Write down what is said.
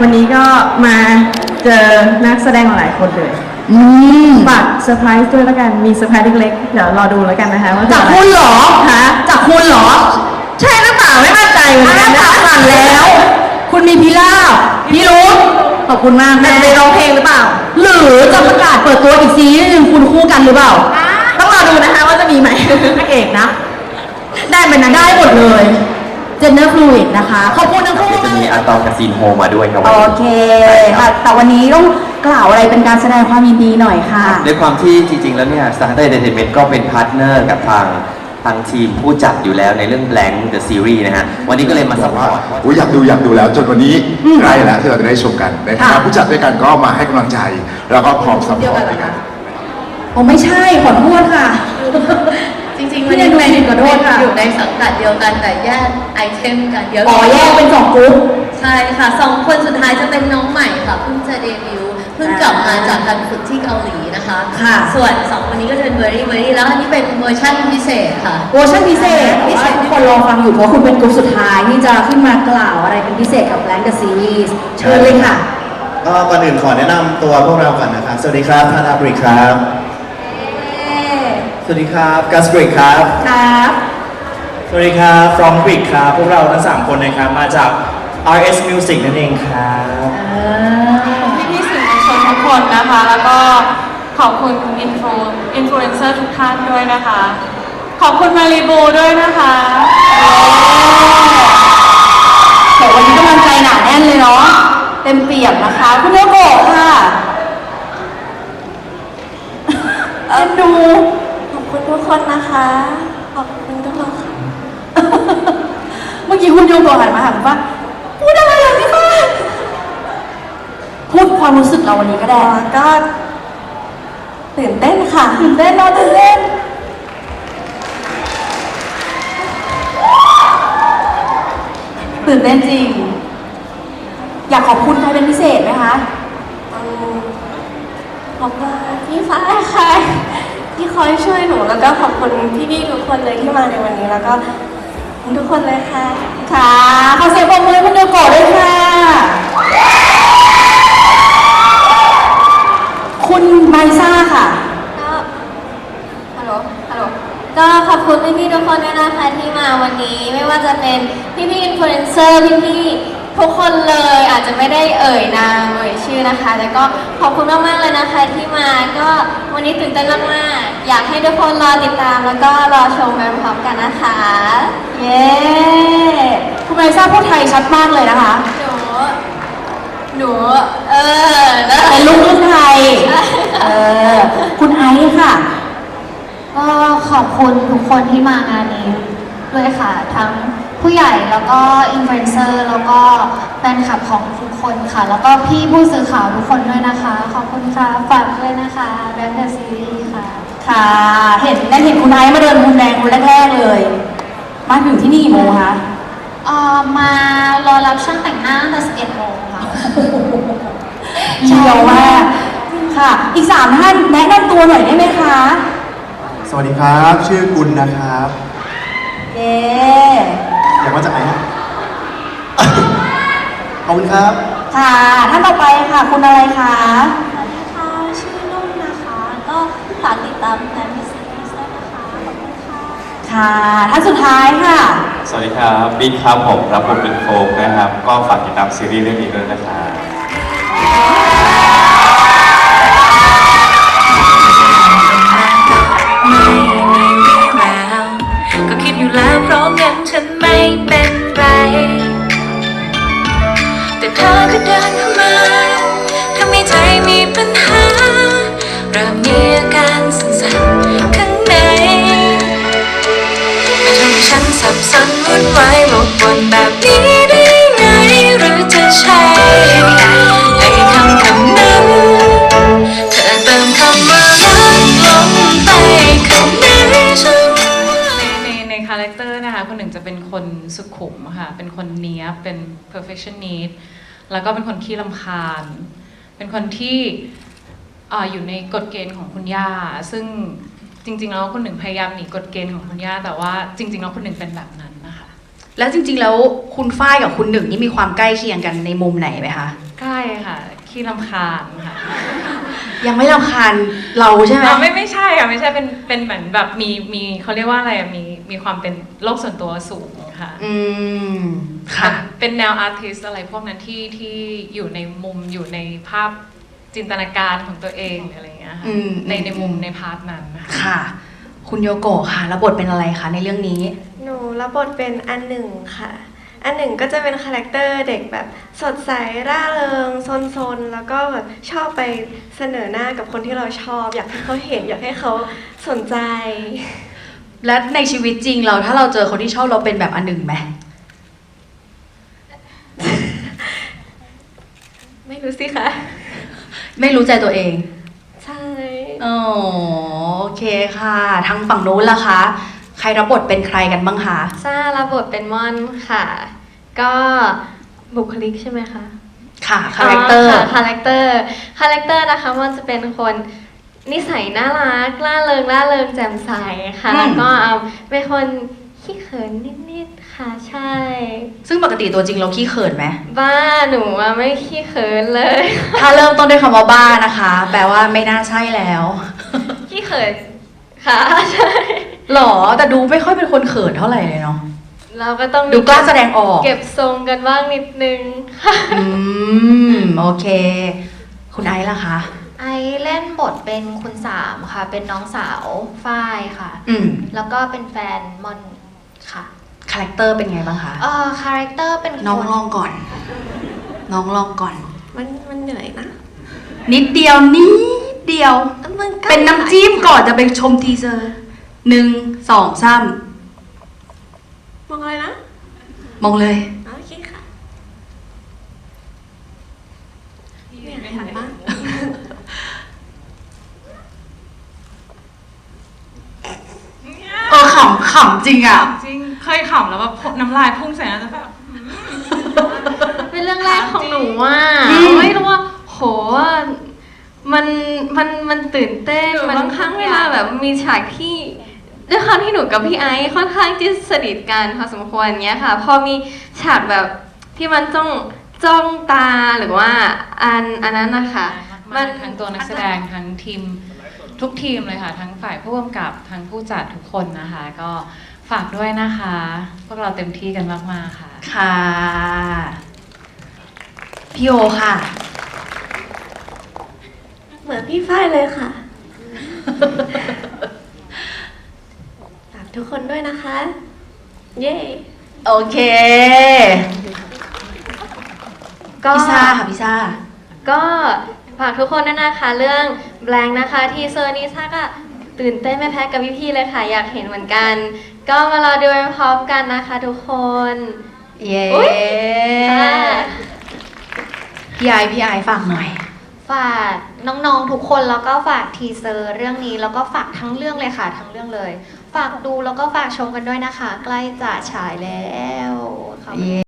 วันนี้ก็มาเจอนักแสดงหลายคนเลยอืมฝากเซอร์ไพรส์ด้วยแล้วกัน มีเซอร์ไพรส์เล็กๆ เดี๋ยวรอดูแล้วกันนะคะว่าจะจากคุณเหรอฮะจากคุณเหรอใช่หรือเปล่าไม่มั่นใจเหมือนกันนะอ่าผ่านแล้ว คุณมีพิราบพี่รุธขอบคุณมากแต่แม่ไปร้องเพลงหรือเปล่า หรือจะประกาศเปิดตัวอีกซีรีส์หนึ่งคุณคู่กันหรือเปล่า ต้องรอดูนะคะว่าจะมีไหมพระเอกนะ ได้เป็นนะได้หมดเลย gender fluid นะคะ ขอบคุณทั้งคู่เดี๋ยวจะมีอาตอมกับซีนโฮมาด้วยครับโอวันนี้เคค่ะแต่วันนี้ต้องกล่าวอะไรเป็นการแสดงความยินดีหน่อยค่ะ ด้วยความที่จริง ๆ แล้วเนี่ย Star Entertainment ก็เป็นพาร์ทเนอร์กับทางทางทีมผู้จัดอยู่แล้วในเรื่อง Blank the Series นะฮะ วันนี้ก็เลยมาสัมภาษณ์โอ้ยอยากดูอยากดูแล้วจนวันนี้ใกล้แล้วที่เราจะได้ชมกันในฐานะค่ะ ผู้จัดด้วยกันก็มาให้กำลังใจ แล้วก็พร้อมซัพพอร์ตด้วยกัน โอ้ไม่ใช่ขอโทษค่ะ จริงๆพี่เนยดูสิขอโทษค่ะ อยู่ในสังกัดเดียวกันแต่แยกไอเทมกันเยอะอ๋อแยกเป็นสองกรุ๊ป ใช่ค่ะสองคนสุดท้ายจะเป็นน้องใหม่ค่ะเพิ่งจะเดบิวต์เพิ่งกลับมาจากการฝึกที่เกาหลีนะคะค่ะ ส่วนสองคนนี้ก็จะเป็นเวอรี่เวอรี่แล้วอันนี้เป็นเวอร์ชันพิเศษค่ะ เวอร์ชันพิเศษที่ทุกคนรอฟังอยู่เพราะคุณเป็นกลุ่มสุดท้ายที่จะขึ้นมากล่าวอะไรเป็นพิเศษกับ Blank the Series เชิญเลยค่ะ ก็ก่อนอื่นขอแนะนำตัวพวกเราก่อนนะครับ สวัสดีครับธนาบริกครับ สวัสดีครับกัสบริกครับ ครับ สวัสดีครับฟรองบริกครับ พวกเราทั้งสามคนนะครับ มาจาก RS Music นั่นเองครับ พี่พี่ๆสื่อมวลชนทุกคนนะคะ แล้วก็ขอบคุณอินฟลูอินฟลูเอนเซอร์ทุกท่านด้วยนะคะ ขอบคุณมารีบูด้วยนะคะโหวันนี้กำลังใจหนาแน่นเลยเนาะ เต็มเปี่ยมนะคะ คุณโยโกะค่ะเอ็นดู ขอบคุณทุกคนนะคะ ขอบคุณทุกคนค่ะ เมื่อกี้ คุณโยโกะหันมาถามว่าพูดอะไรอะพี่ฟ้าพูดความรู้สึกเราวันนี้ก็ได้ก็ตื่นเต้นค่ะตื่นเต้นเนาะตื่นเต้นตื่นเต้นจริง อยากขอบคุณใครเป็นพิเศษไหมคะอืมขอบคุณพี่ฟ้าค่ะที่คอยช่วยหนูแล้วก็ขอบคุณพี่ๆทุกคนเลยที่มาในวันนี้แล้วก็ขอบ คุณทุกคนเลยค่ะ ค่ะขอเสียงปรบมือให้คุณโยโกะด้วยค่ะ คุณไมซ่าค่ะ ก็ฮัลโหล ฮัลโหล ก็ขอบคุณพี่ๆทุกคนด้วยนะคะที่มาวันนี้ ไม่ว่าจะเป็นพี่ๆอินฟลูเอนเซอร์ พี่ๆ ทุกคนเลยอาจจะไม่ได้เอ่ยนามเอ่ยชื่อนะคะ แต่ก็ขอบคุณมากๆเลยนะคะที่มาก็วันนี้ตื่นเต้นมากๆอยากให้ทุกคนรอติดตาม แล้วก็รอชมไปพร้อมกันนะคะเย้คุณไมซ่าพูดไทยชัดมากเลยนะคะ หนูหนูเออนะเป็นลูกครึ่งไทย เออ คุณไอซ์ค่ะ ก็ขอบคุณทุกคนที่มางานนี้ด้วยค่ะ ทั้งผู้ใหญ่แล้วก็อินฟลูเอนเซอร์แล้วก็แฟนคลับของทุกคนค่ะ แล้วก็พี่ผู้สื่อข่าวทุกคนด้วยนะคะ ขอบคุณค่ะฝากด้วยนะคะแบงค์เดอะซีรีส์ค่ะ ค่ะ เห็นได้เห็นคุณไอซ์มาเดินพรมแดงคนแรกๆเลย มาถึงที่นี่กี่โมงคะเอ่อมารอรับช่างแต่งหน้าตั้งแต่11โมงค่ะ เชียวมากค่ะ อีกสามท่านแนะนำตัวหน่อยได้ไหมคะ สวัสดีครับ ชื่อกุลนะครับ เย้ อยากมาจากไหน ขอบ คุณครับ ค่ะ ท่านต่อไปค่ะ คุณอะไรคะ สวัสดีค่ะ ชื่อนุ่นนะคะ ก็ฝากติดตามแฟนมิสซิ่งด้วยนะคะ ขอบคุณค่ะ ค่ะ ท่านสุดท้ายค่ะ สวัสดีครับบิ๊กครับผมรับบทเป็นโฟกนะครับ ก็ฝากติดตามซีรีส์เรื่องนี้ด้วยนะครับ ยวกวนแบบนี้ได้ไงหรือจะใช่ไอ้คำคำนั้น เธอเติมคำว่ารักลงไปข้างในฉันในในคาแรคเตอร์นะคะคนหนึ่งจะเป็นคนสุขุมค่ะเป็นคนเนี้ยเป็น perfectionist แล้วก็เป็นคนขี้ลำคาญ เป็นคนที่ออยู่ในกฎเกณฑ์ของคุณย่า ซึ่งจริง ๆ แล้วคนหนึ่งพยายามหนีกฎเกณฑ์ของคุณย่า แต่ว่าจริง ๆ แล้วคนหนึ่งเป็นแบบนั้น แล้วจริงๆ แล้วคุณฝ้ายกับคุณหนึ่งนี่มีความใกล้เคียงกันในมุมไหนไหมคะค่ะขี้ลำคาญค่ะยังไม่รำคาญเราใช่ไหม อะไม่ไม่ใช่ค่ะไม่ใช่เป็นเป็นเหมือนแบบมีมีเขาเรียกว่าอะไรอะมีมีความเป็นโลกส่วนตัวสูงค่ะ อืม ค่ะ เป็นแนวอาร์ติสอะไรพวกนั้นที่ที่อยู่ในมุมอยู่ในภาพจินตนาการของตัวเองหรืออะไรอย่างเงี้ยค่ะอืมในในมุมในพาร์ทนั้นนะคะ ค่ะ คุณโยโกะค่ะแล้วบทเป็นอะไรคะในเรื่องนี้ หนูรับบทเป็นอันหนึ่งค่ะ อันหนึ่งก็จะเป็นคาแรคเตอร์เด็กแบบสดใสร่าเริงซนๆ แล้วก็แบบชอบไปเสนอหน้ากับคนที่เราชอบ อยากให้เขาเห็นอยากให้เขาสนใจ และในชีวิตจริงเราถ้าเราเจอคนที่ชอบเราเป็นแบบอันหนึ่งไหมไม่รู้สิคะ ไม่รู้ใจตัวเอง ใช่ อ๋อโอเคค่ะ ทางฝั่งนู้นล่ะคะ ใครรับบทเป็นใครกันบ้างคะ ซ่ารับบทเป็นม่อนค่ะ ก็บุคลิกใช่ไหมคะค่ะ คาแรคเตอร์ค่ะคาแรคเตอร์คาแรคเตอร์นะคะมันจะเป็นคนนิสัยน่ารักล่าเริงล่าเริงแจ่มใสค่ะ อืม แล้วก็เอาเป็นคนขี้เขินนิดๆ ค่ะใช่ ซึ่งปกติตัวจริงเราขี้เขินไหม บ้าหนูอะไม่ขี้เขินเลย ถ้าเริ่มต้นด้วยคำว่าบ้านะคะ แปลว่าไม่น่าใช่แล้ว ขี้เขินค่ะใช่ หรอ แต่ดูไม่ค่อยเป็นคนเขินเท่าไหร่เลยเนาะ เราก็ต้องมีดูกล้าแสดงออก เก็บทรงกันบ้างนิดนึงค่ะอืม โอเค คุณไอซ์ล่ะคะ ไอเล่นบทเป็นคุณสามค่ะ เป็นน้องสาวฝ้ายค่ะ อืม แล้วก็เป็นแฟนมอนค่ะคาแรคเตอร์เป็นไงบ้างคะ เอ่อคาแรคเตอร์เป็นคนน้องลองก่อน น้องลองก่อน มันมันเหนื่อยนะนิดเดียวนิดเดียว มันก็เป็นน้ำจิ้มก่อนจะไปชมทีเซอร์หนึ่งสองสามมองอะไรนะมองเลยโอเคค่ะเนี่ยเห็นปะเออขำขำจริงอะ จริง เคยขำแล้วแบบน้ำลายพุ่งใส่นะจะแบบ เป็นเรื่องแรกของหนูว่าอืม ไม่รู้ว่าโหมันมันมันตื่นเต้นหนูมันบางครั้ข้างงเวลาแบบมีฉากที่ด้วยความที่หนูกับพี่ไอซ์ค่อนข้างที่สนิทกันพอสมควรเงี้ยค่ะ พอมีฉากแบบที่มันจ้องจ้องตาหรือว่าอันอันนั้นนะคะ มันทั้งตัวนักแสดงทั้งทีมทุกทีมเลยค่ะ ทั้งฝ่ายผู้กำกับทั้งผู้จัดทุกคนนะคะ ก็ ฝากด้วยนะคะ พวกเราเต็มที่กันมาก ๆ ค่ะ ค่ะ พี่โอค่ะ เหมือนพี่ฝ้ายเลยค่ะ ฝากทุกคนด้วยนะคะ เย้ โอเคก็พิซซ่าค่ะพิซซ่า ก็ฝากทุกคนด้วยนะคะ เรื่องแบงค์นะคะ ทีเซอร์นี้ซ่าก็ ตื่นเต้นไม่แพ้กับพี่ๆเลยค่ะ อยากเห็นเหมือนกัน ก็มารอดูไปพร้อมกันนะคะทุกคน เย้อุ๊ย ค่ะพี่ไอพี่ไอฝากหน่อย ฝากน้องๆทุกคนแล้วก็ฝากทีเซอร์เรื่องนี้แล้วก็ฝากทั้งเรื่องเลยค่ะทั้งเรื่องเลย ฝากดูแล้วก็ฝากชมกันด้วยนะคะ ใกล้จะฉายแล้วขอบคุณเย้